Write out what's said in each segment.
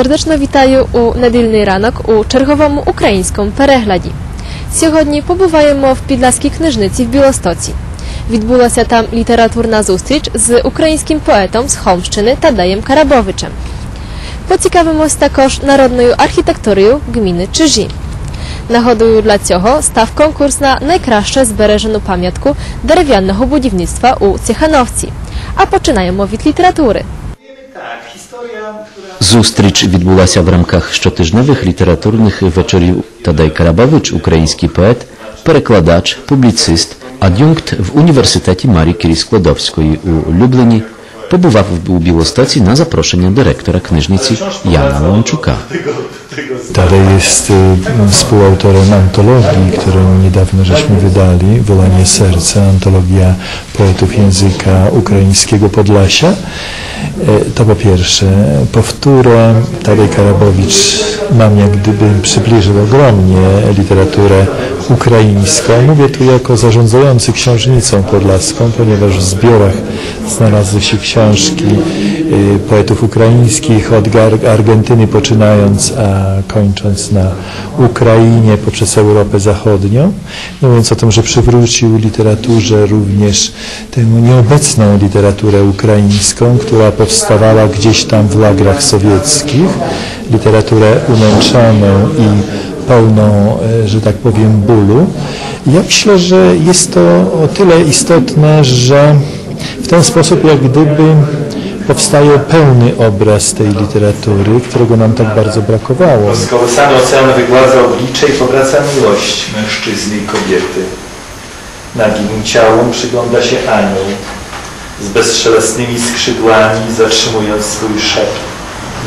сердечно вітаю у недільний ранок у черговому українському перегляді. Сьогодні побуваємо в Підлаській книжниці в Білостоці. Відбулася там літературна зустріч з українським поетом з Холмщини Тадеєм Карабовичем. Поцікавимось також народною архітектурою гміни Czyżі. Нагодою для цього став конкурс на найкраще збережену пам'ятку дерев'яного будівництва у Цехановці. А починаємо від літератури. Зустріч відбулася в рамках щотижневих літературних вечорів. Тадай Карабавич, український поет, перекладач, публіцист, ад'юнкт в університеті Марії Кірі Складовської у Люблені, побував у Білостоці на запрошення директора книжниці Яна Ломчука. Tadej jest y, współautorem antologii, którą niedawno żeśmy wydali, Wolanie Serca, antologia poetów języka ukraińskiego Podlasia. E, To po pierwsze. Po wtóre, Tadej Karabowicz nam jak gdyby przybliżył ogromnie literaturę ukraińską. Mówię tu jako zarządzający książnicą podlaską, ponieważ w zbiorach znalazły się książki poetów ukraińskich od Argentyny poczynając, a kończąc na Ukrainie poprzez Europę Zachodnią. Mówiąc o tym, że przywrócił literaturze również tę nieobecną literaturę ukraińską, która powstawała gdzieś tam w lagrach sowieckich, literaturę umęczoną i pełną, e, że tak powiem, bólu. Ja myślę, że jest to o tyle istotne, że w ten sposób jak gdyby powstaje pełny obraz tej literatury, którego nam tak bardzo brakowało. Skołysany ocean wygładza oblicze i powraca miłość mężczyzny i kobiety. Nagim ciałom przygląda się anioł z bezszelestnymi skrzydłami, zatrzymując swój szept.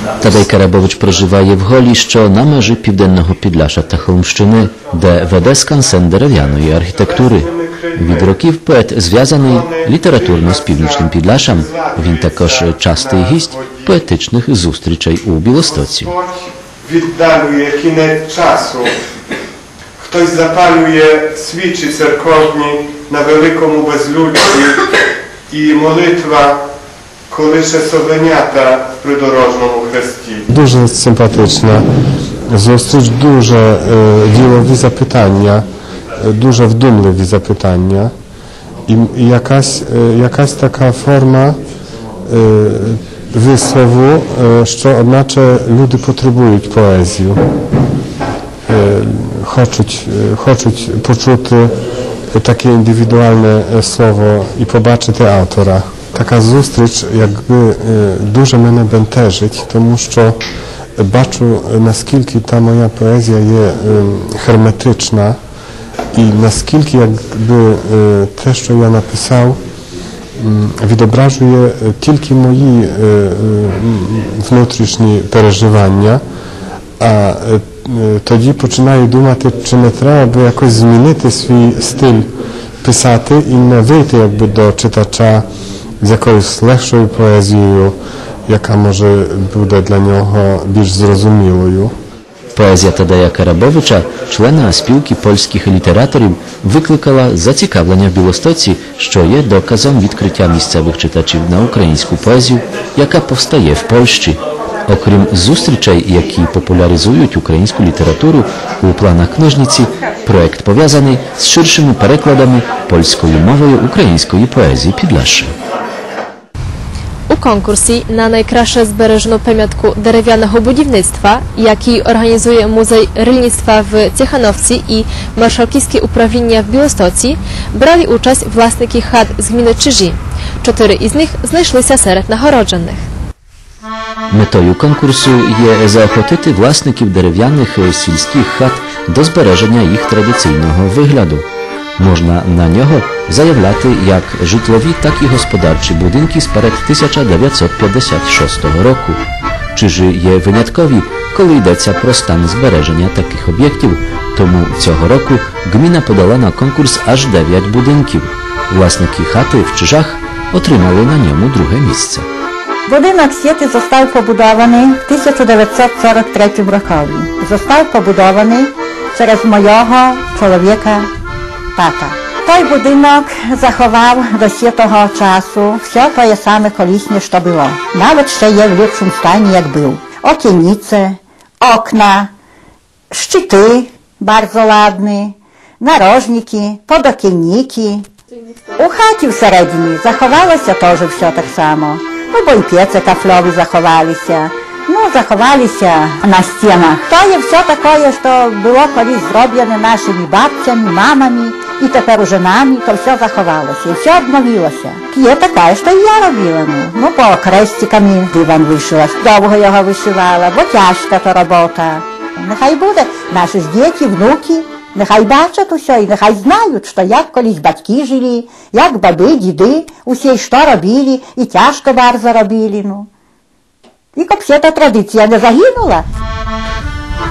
na Тадей ust. Карабович проживає в Голі, що на межі південного Підляша та Холмщини, де веде скансен дерев'яної архітектури. Від років поет зв'язаний літературно з північним Підляшем. Він також частий гість поетичних зустрічей у Білостоці. Віддалює кінець часу. Хтось запалює свічі церковні на великому безлюдді і молитва колише совенята в придорожному хресті. Дуже симпатична зустріч, дуже е, ділові запитання, дуже вдумливі запитання. І, м- і якась, е, якась така форма е, вислову, е, що одначе люди потребують поезію. Е, хочуть, е, хочуть почути таке індивідуальне е, слово і побачити автора. Така зустріч якби е, дуже мене бентежить, тому що бачу, е, наскільки та моя поезія є е, наскільки якби е, те, що я написав, відображує тільки мої внутрішні переживання, а тоді починаю думати, чи не треба би якось змінити свій стиль писати і не вийти якби до читача з якоюсь легшою поезією, яка може буде для нього більш зрозумілою. Поезія Тадея Карабовича, члена спілки польських літераторів, викликала зацікавлення в Білостоці, що є доказом відкриття місцевих читачів на українську поезію, яка повстає в Польщі. Окрім зустрічей, які популяризують українську літературу у планах книжниці, проект пов'язаний з ширшими перекладами польською мовою української поезії Підляшшя. Конкурсі на найкраще збережену пам'ятку дерев'яного будівництва, який організує Музей Рильництва в Цехановці і Маршалківське управління в Білостоці, брали участь власники хат з гміни Czyżі. Чотири із них знайшлися серед нагороджених. Метою конкурсу є заохотити власників дерев'яних сільських хат до збереження їх традиційного вигляду. Можна на нього заявляти як житлові, так і господарчі будинки сперед 1956 року. Чи ж є виняткові, коли йдеться про стан збереження таких об'єктів, тому цього року гміна подала на конкурс аж 9 будинків. Власники хати в Чижах отримали на ньому друге місце. Будинок сіти został побудований в 1943 році. Został побудований через мого чоловіка тата. Той будинок заховав до сітого часу все те саме колісне, що було. Навіть ще є в ліпшому стані, як був. okienice, okna, szczyty bardzo ładne, narożniki, podokienniki. У хаті всередині заховалося теж все так само. Ну, бо і п'єце кафлові заховалися. Ну, заховалися на стінах. То є все таке, що було колись зроблено нашими бабцями, мамами, і тепер уже нами, то все заховалося, і все обновилося. Є така, що і я робила. Ну, ну по крестиками диван вишила, довго його вишивала, бо тяжка то робота. Нехай буде наші ж діти, внуки, нехай бачать усе і нехай знають, що як колись батьки жили, як баби, діди, усі що робили, і тяжко bardzo робили. Ну. І щоб вся та традиція не загинула.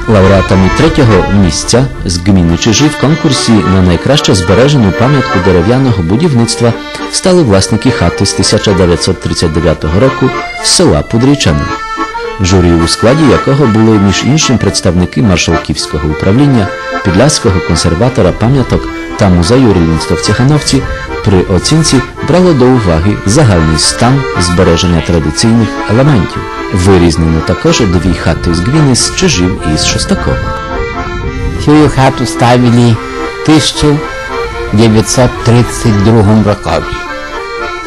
Лауреатами третього місця з гміни Чижі в конкурсі на найкраще збережену пам'ятку дерев'яного будівництва стали власники хати з 1939 року з села Пудрічани. Журі, у складі якого були між іншим представники Маршалківського управління, Підляського консерватора пам'яток та музею Рівненство-Цехановці при оцінці брало до уваги загальний стан збереження традиційних елементів. Вирізнено також дві хати з Гвіни з Чижів і з Шостакова. Цю хату ставили в 1932 році.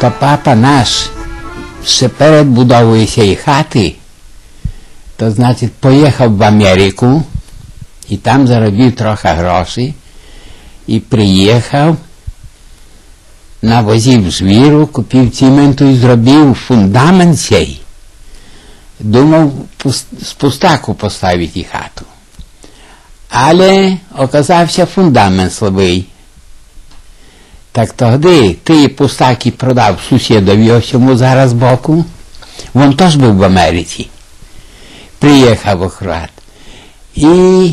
То папа наш ще перед будовою цієї хати, то значить поїхав в Америку і там заробив трохи грошей і приїхав, навозив звіру, купив цементу і зробив фундамент цей. Думав з пустаку поставити хату. Але оказався фундамент слабий. Так тоді ти пустаки продав сусідові ось зараз боку. Він теж був в Америці. Приїхав акурат. І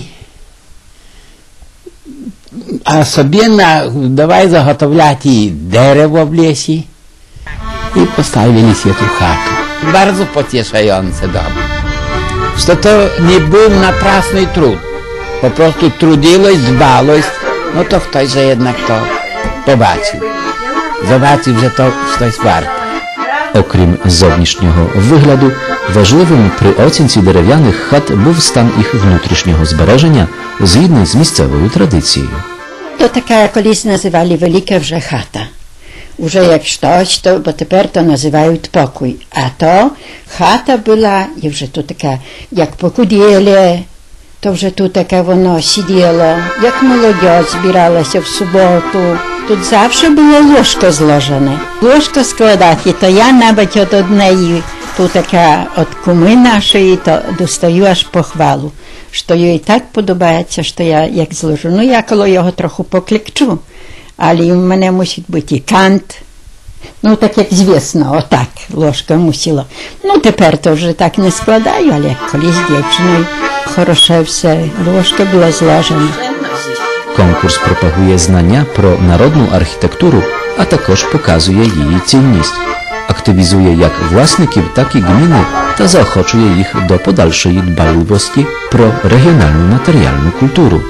на, давай заготовляти дерево в лісі і поставили себе хату. Bardzo pocieszające dom. Że to nie był напрасний труд. Po prostu trudiłeś, dbałeś, no to ktoś, że jednak to побачив. Zobaczył, że to coś warte. Окрім зовнішнього вигляду, важливим при оцінці дерев'яних хат був стан їх внутрішнього збереження згідно з місцевою традицією. То така колись називали велика вже хата. Уже як щось, то, бо тепер то називають покой. А то хата була, і вже тут така, як покудєле, то вже тут таке воно сиділо, як молодь збиралася в суботу. Тут завжди було ложко зложене. Ложко складати, то я навіть от однієї, тут така от куми нашої, то достаю аж похвалу. Що їй так подобається, що я як зложу. Ну, я коло його трохи покликчу, але в мене мусить бути і кант. Ну, так як звісно, отак ложка мусила. Ну, тепер то вже так не складаю, але як колись дівчиною хороше все, ложка була зложена. Конкурс пропагує знання про народну архітектуру, а також показує її цінність. Активізує як власників, так і гміни та заохочує їх до подальшої дбайливості про регіональну матеріальну культуру.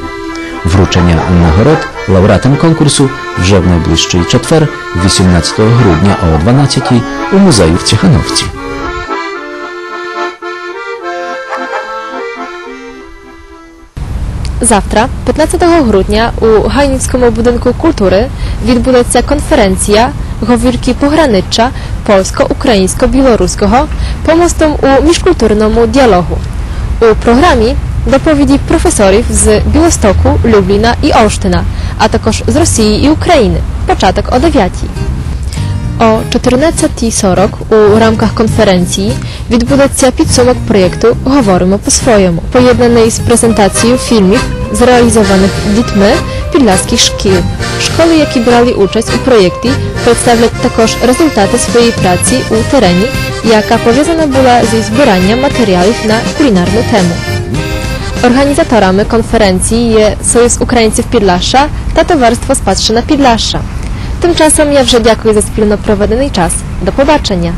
Вручення нагород лауреатам конкурсу вже в найближчий четвер, 18 грудня о 12 у музею в Цехановці. Завтра, 15 грудня, у Гайницькому будинку культури відбудеться конференція Говірки пограниччя польсько-українсько-білоруського помостом у міжкультурному діалогу. У програмі доповіді професорів з Білостоку, Любліна і Олштина, а також з Росії і України. Початок о 9. О 14.40 у рамках конференції відбудеться підсумок проєкту Говоримо по-своєму, поєднаний з презентацією фільмів, зреалізованих дітьми підляських шкіл. Школи, які брали участь у проєкті, представлять також результати своєї праці у терені, яка пов'язана була зі збиранням матеріалів на кулінарну тему. Організаторами конференції є Союз українців Підлаша та Товариство Спадщина Підлаша. Тимчасом я вже дякую за спільно проведений час. До побачення!